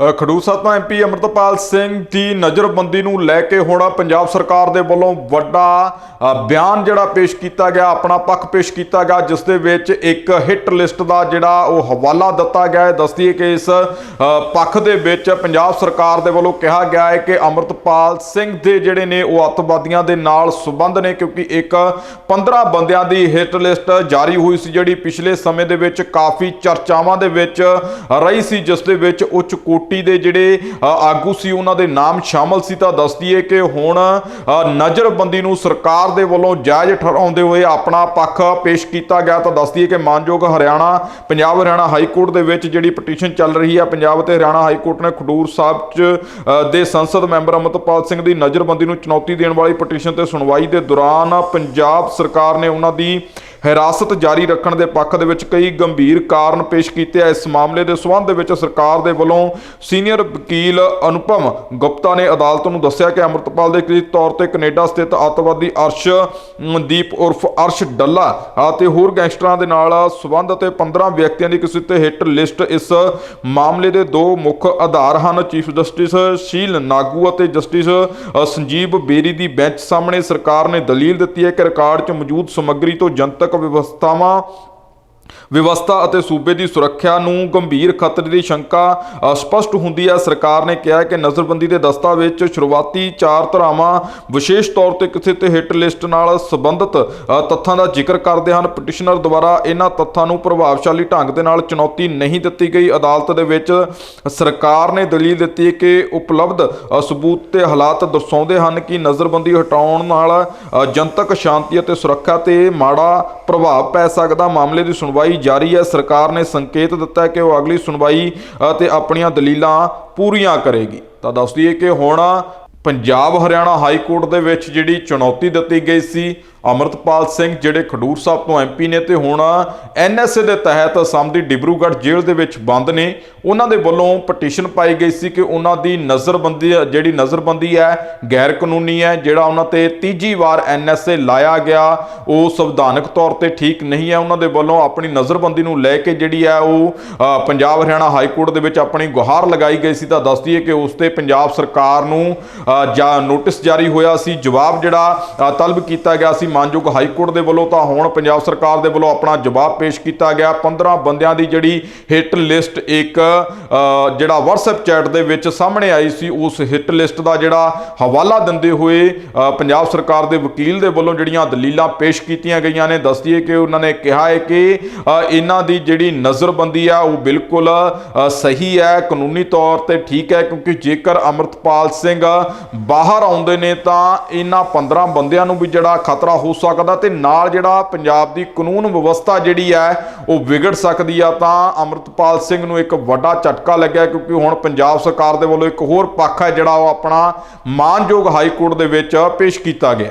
ਖਡੂਰ ਸਾਹਿਬ ਤੋਂ ਐਮਪੀ ਅਮਰਤਪਾਲ ਸਿੰਘ ਦੀ ਨਜ਼ਰਬੰਦੀ ਨੂੰ ਲੈ ਕੇ ਹੁਣ ਪੰਜਾਬ ਸਰਕਾਰ ਦੇ ਵੱਲੋਂ ਵੱਡਾ ਬਿਆਨ ਜਿਹੜਾ ਪੇਸ਼ ਕੀਤਾ ਗਿਆ, ਆਪਣਾ ਪੱਖ ਪੇਸ਼ ਕੀਤਾ ਗਿਆ, ਜਿਸ ਦੇ ਵਿੱਚ ਇੱਕ ਹਿੱਟ ਲਿਸਟ ਦਾ ਜਿਹੜਾ ਉਹ ਹਵਾਲਾ ਦਿੱਤਾ ਗਿਆ ਹੈ। ਦੱਸਦੀ ਹੈ ਕਿ ਇਸ ਪੱਖ ਦੇ ਵਿੱਚ ਪੰਜਾਬ ਸਰਕਾਰ ਦੇ ਵੱਲੋਂ ਕਿਹਾ ਗਿਆ ਹੈ ਕਿ ਅਮਰਤਪਾਲ ਸਿੰਘ ਦੇ ਜਿਹੜੇ ਨੇ ਉਹ ਅੱਤਵਾਦੀਆਂ ਦੇ ਨਾਲ ਸੰਬੰਧ ਨੇ, ਕਿਉਂਕਿ ਇੱਕ 15 ਬੰਦਿਆਂ ਦੀ ਹਿੱਟ ਲਿਸਟ ਜਾਰੀ ਹੋਈ ਸੀ, ਜਿਹੜੀ ਪਿਛਲੇ ਸਮੇਂ ਦੇ ਵਿੱਚ ਕਾਫੀ ਚਰਚਾਵਾਂ ਦੇ ਵਿੱਚ ਰਹੀ ਸੀ, ਜਿਸ ਦੇ ਵਿੱਚ ਉੱਚ ਕੋਟੀ ਦੇ ਜਿਹੜੇ ਆਗੂ ਸੀ ਉਹਨਾਂ ਦੇ ਨਾਮ ਸ਼ਾਮਲ ਸੀ ਤਾਂ ਦੱਸਦੀ ਹੈ ਕਿ ਹੁਣ ਨਜ਼ਰਬੰਦੀ ਨੂੰ ਸਰਕਾਰ ਦੇ ਵੱਲੋਂ ਜਾਇਜ਼ ਠਹਿਰਾਉਂਦੇ ਹੋਏ ਆਪਣਾ ਪੱਖ ਪੇਸ਼ ਕੀਤਾ ਗਿਆ ਤਾਂ ਦੱਸਦੀ ਹੈ ਕਿ ਮਾਨਯੋਗ ਹਰਿਆਣਾ ਪੰਜਾਬ ਹਰਿਆਣਾ ਹਾਈ ਕੋਰਟ ਦੇ ਵਿੱਚ ਜਿਹੜੀ ਪਟੀਸ਼ਨ ਚੱਲ ਰਹੀ ਹੈ ਪੰਜਾਬ ਅਤੇ ਹਰਿਆਣਾ ਹਾਈ ਕੋਰਟ ਨੇ ਖਡੂਰ ਸਾਹਿਬ 'ਚ ਅ, ਦੇ ਸੰਸਦ ਮੈਂਬਰ ਅਮਰਤਪਾਲ ਸਿੰਘ ਦੀ ਨਜ਼ਰਬੰਦੀ ਨੂੰ ਚੁਣੌਤੀ ਦੇਣ ਵਾਲੀ ਪਟੀਸ਼ਨ ਤੇ ਸੁਣਵਾਈ ਦੇ ਦੌਰਾਨ ਪੰਜਾਬ ਸਰਕਾਰ ਨੇ ਉਹਨਾਂ ਦੀ ਹਿਰਾਸਤ ਜਾਰੀ ਰੱਖਣ ਦੇ ਪੱਖ ਦੇ ਵਿੱਚ ਕਈ ਗੰਭੀਰ ਕਾਰਨ ਪੇਸ਼ ਕੀਤੇ ਆ। ਇਸ ਮਾਮਲੇ ਦੇ ਸਬੰਧ ਵਿੱਚ ਸਰਕਾਰ ਦੇ ਵੱਲੋਂ ਸੀਨੀਅਰ ਵਕੀਲ ਅਨੁਪਮ ਗੁਪਤਾ ਨੇ ਅਦਾਲਤ ਨੂੰ ਦੱਸਿਆ ਕਿ ਅਮਰਤਪਾਲ ਦੇ ਕਥਿਤ ਤੌਰ ਤੇ ਕੈਨੇਡਾ ਸਥਿਤ ਅੱਤਵਾਦੀ ਅਰਸ਼ ਦੀਪ ਉਰਫ ਅਰਸ਼ ਡੱਲਾ ਅਤੇ ਹੋਰ ਗੈਂਗਸਟਰਾਂ ਦੇ ਨਾਲ ਸਬੰਧ ਅਤੇ 15 ਵਿਅਕਤੀਆਂ ਦੀ ਕਿਸੇ ਤੇ ਹਿੱਟ ਲਿਸਟ ਇਸ ਮਾਮਲੇ ਦੇ ਦੋ ਮੁੱਖ ਆਧਾਰ ਹਨ। ਚੀਫ ਜਸਟਿਸ ਸ਼ੀਲ ਨਾਗੂ ਅਤੇ ਜਸਟਿਸ ਸੰਜੀਵ ਬੇਰੀ ਦੀ ਬੈਂਚ ਸਾਹਮਣੇ ਸਰਕਾਰ ਨੇ ਦਲੀਲ ਦਿੱਤੀ ਹੈ ਕਿ ਰਿਕਾਰਡ 'ਚ ਮੌਜੂਦ ਸਮੱਗਰੀ ਤੋਂ ਜਨਤਕ কবি বোস্তমা ਵਿਵਸਥਾ ਅਤੇ ਸੂਬੇ ਦੀ ਸੁਰੱਖਿਆ ਨੂੰ ਗੰਭੀਰ ਖਤਰੇ ਦੀ ਸ਼ੰਕਾ ਅ, ਸਪਸ਼ਟ ਹੁੰਦੀ ਹੈ। ਸਰਕਾਰ ਨੇ ਕਿਹਾ ਹੈ ਕਿ ਨਜ਼ਰਬੰਦੀ ਦੇ ਦਸਤਾਵੇਜ਼ 'ਚ ਸ਼ੁਰੂਆਤੀ ਚਾਰ ਧਰਾਵਾਂ ਵਿਸ਼ੇਸ਼ ਤੌਰ ਤੇ ਕਿਸੇ ਤੇ ਹਿੱਟ ਲਿਸਟ ਨਾਲ ਸੰਬੰਧਿਤ ਤੱਥਾਂ ਦਾ ਜ਼ਿਕਰ ਕਰਦੇ ਹਨ। ਪਟੀਸ਼ਨਰ ਦੁਆਰਾ ਇਹਨਾਂ ਤੱਥਾਂ ਨੂੰ ਪ੍ਰਭਾਵਸ਼ਾਲੀ ਢੰਗ ਦੇ ਨਾਲ ਚੁਣੌਤੀ ਨਹੀਂ ਦਿੱਤੀ ਗਈ। ਅਦਾਲਤ ਦੇ ਵਿੱਚ ਸਰਕਾਰ ਨੇ ਦਲੀਲ ਦਿੱਤੀ ਕਿ ਉਪਲਬਧ ਸਬੂਤ ਤੇ ਹਾਲਾਤ ਦਰਸਾਉਂਦੇ ਹਨ ਕਿ ਨਜ਼ਰਬੰਦੀ ਹਟਾਉਣ ਨਾਲ ਜਨਤਕ ਸ਼ਾਂਤੀ ਅਤੇ ਸੁਰੱਖਿਆ ਤੇ ਮਾੜਾ ਪ੍ਰਭਾਵ ਪੈ ਸਕਦਾ। ਮਾਮਲੇ ਦੀ ਸੁਣਵਾਈ ਸੁਣਵਾਈ ਜਾਰੀ ਹੈ। ਸਰਕਾਰ ਨੇ ਸੰਕੇਤ ਦਿੱਤਾ ਕਿ ਉਹ ਅਗਲੀ ਸੁਣਵਾਈ ਤੇ ਆਪਣੀਆਂ ਦਲੀਲਾਂ ਪੂਰੀਆਂ ਕਰੇਗੀ। ਤਾਂ ਦੱਸ ਦਈਏ ਕਿ ਹੁਣ ਪੰਜਾਬ ਹਰਿਆਣਾ ਹਾਈ ਕੋਰਟ ਦੇ ਵਿੱਚ ਜਿਹੜੀ ਚੁਣੌਤੀ ਦਿੱਤੀ ਗਈ ਸੀ ਅਮਰਤਪਾਲ ਸਿੰਘ ਜਿਹੜੇ ਖਡੂਰ ਸਾਹਿਬ ਤੋਂ ਐਮਪੀ ਨੇ ਤੇ ਹੁਣ ਐਨਐਸਏ ਦੇ ਤਹਿਤ ਅਸਮ ਦੀ ਡਿਬਰੂਗੜ੍ਹ ਜੇਲ੍ਹ ਦੇ ਵਿੱਚ ਬੰਦ ਨੇ ਉਹਨਾਂ ਦੇ ਵੱਲੋਂ ਪਟੀਸ਼ਨ ਪਾਈ ਗਈ ਸੀ ਕਿ ਉਹਨਾਂ ਦੀ ਨਜ਼ਰਬੰਦੀ ਜਿਹੜੀ ਨਜ਼ਰਬੰਦੀ ਹੈ ਗੈਰ ਕਾਨੂੰਨੀ ਹੈ ਜਿਹੜਾ ਉਹਨਾਂ ਤੇ ਤੀਜੀ ਵਾਰ ਐਨਐਸਏ ਲਾਇਆ ਗਿਆ ਉਹ ਸੰਵਿਧਾਨਕ ਤੌਰ ਤੇ ਠੀਕ ਨਹੀਂ ਹੈ। ਉਹਨਾਂ ਦੇ ਵੱਲੋਂ ਆਪਣੀ ਨਜ਼ਰਬੰਦੀ ਨੂੰ ਲੈ ਕੇ ਜਿਹੜੀ ਹੈ ਉਹ ਪੰਜਾਬ ਹਰਿਆਣਾ ਹਾਈ ਕੋਰਟ ਦੇ ਵਿੱਚ ਆਪਣੀ ਗੁਹਾਰ ਲਗਾਈ ਗਈ ਸੀ। ਤਾਂ ਦੱਸਦੀ ਹੈ ਕਿ ਉਸ ਤੇ ਪੰਜਾਬ ਸਰਕਾਰ ਨੂੰ ਅ, ਜਾਂ ਨੋਟਿਸ ਜਾਰੀ ਹੋਇਆ ਸੀ। ਜਵਾਬ ਜਿਹੜਾ ਤਲਬ ਕੀਤਾ ਗਿਆ ਸੀ ਮਾਨਯੋਗ ਹਾਈ ਕੋਰਟ ਦੇ ਵੱਲੋਂ ਤਾਂ ਹੁਣ ਪੰਜਾਬ ਸਰਕਾਰ ਦੇ ਵੱਲੋਂ ਆਪਣਾ ਜਵਾਬ ਪੇਸ਼ ਕੀਤਾ ਗਿਆ। 15 ਬੰਦਿਆਂ ਦੀ ਜਿਹੜੀ ਹਿੱਟ ਲਿਸਟ ਇੱਕ ਜਿਹੜਾ WhatsApp ਚੈਟ ਦੇ ਵਿੱਚ ਸਾਹਮਣੇ ਆਈ ਸੀ, ਉਸ ਹਿੱਟ ਲਿਸਟ ਦਾ ਜਿਹੜਾ ਹਵਾਲਾ ਦਿੰਦੇ ਹੋਏ ਪੰਜਾਬ ਸਰਕਾਰ ਦੇ ਵਕੀਲ ਦੇ ਵੱਲੋਂ ਜਿਹੜੀਆਂ ਦਲੀਲਾਂ ਪੇਸ਼ ਕੀਤੀਆਂ ਗਈਆਂ ਨੇ। ਦੱਸਦੀ ਹੈ ਕਿ ਉਹਨਾਂ ਨੇ ਕਿਹਾ ਹੈ ਕਿ ਇਹਨਾਂ ਦੀ ਜਿਹੜੀ ਨਜ਼ਰਬੰਦੀ ਆ, ਉਹ ਬਿਲਕੁਲ ਸਹੀ ਹੈ, ਕਾਨੂੰਨੀ ਤੌਰ ਤੇ ਠੀਕ ਹੈ, ਕਿਉਂਕਿ ਜੇਕਰ ਅਮਰਤਪਾਲ ਸਿੰਘ ਬਾਹਰ ਆਉਂਦੇ ਨੇ ਤਾਂ ਇਹਨਾਂ 15 ਬੰਦਿਆਂ ਨੂੰ ਵੀ ਜਿਹੜਾ ਖਤਰਾ ਹੋ ਸਕਦਾ ਤੇ ਨਾਲ ਜਿਹੜਾ ਪੰਜਾਬ ਦੀ ਕਾਨੂੰਨ ਵਿਵਸਥਾ ਜਿਹੜੀ ਹੈ, ਉਹ ਵਿਗੜ ਸਕਦੀ ਆ ਤਾਂ ਅਮਰਤਪਾਲ ਸਿੰਘ ਨੂੰ ਇੱਕ ਵੱਡਾ ਝਟਕਾ ਲੱਗਿਆ ਕਿਉਂਕਿ ਹੁਣ ਪੰਜਾਬ ਸਰਕਾਰ ਦੇ ਵੱਲੋਂ ਇੱਕ ਹੋਰ ਪੱਖ ਹੈ ਜਿਹੜਾ ਉਹ ਆਪਣਾ ਮਾਨਯੋਗ ਹਾਈ ਕੋਰਟ ਦੇ ਵਿੱਚ ਪੇਸ਼ ਕੀਤਾ ਗਿਆ।